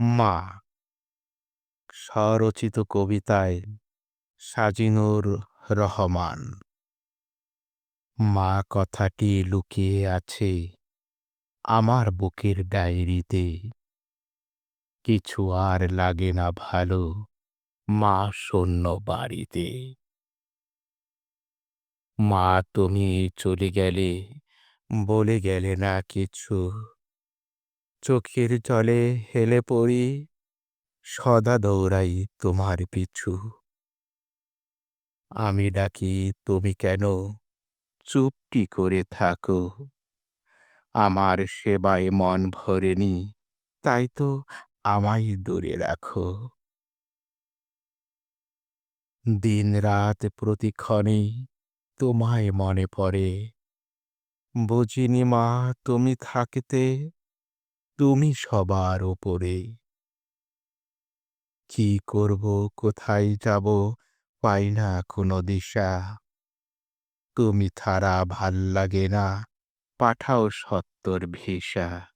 মা। স্বরচিত কবিতায় সাজিনুর রহমান। মা কথাটি লুকিয়ে আছে আমার বুকের ডায়েরিতে। কিছু আর লাগে না ভালো মা শূন্য বাড়িতে। মা তুমি চলে গেলে, বলে গেলে না কিছু চোখের জলে হেলে পড়ি, সদা দৌড়াই তোমার পিছু। আমি ডাকি, তুমি কেন চুপটি করে থাকো? আমার সেবায় মন ভরেনি, তাই তো আমায় দূরে রাখো। দিন রাত প্রতিক্ষণে তোমায় মনে পড়ে, বুঝিনি মা, তুমি থাকতে তুমি সবার ওপরে। কি করব, কোথায় যাব, পাই না কোনো দিশা। তুমি ছাড়া ভালো লাগে না, পাঠাও সত্তর ভিসা।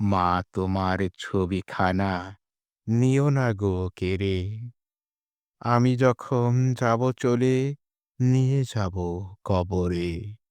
মা, তোমার ছবিখানা নিও না গো কেড়ে। আমি যখন যাব চলে, নিয়ে যাব কবরে।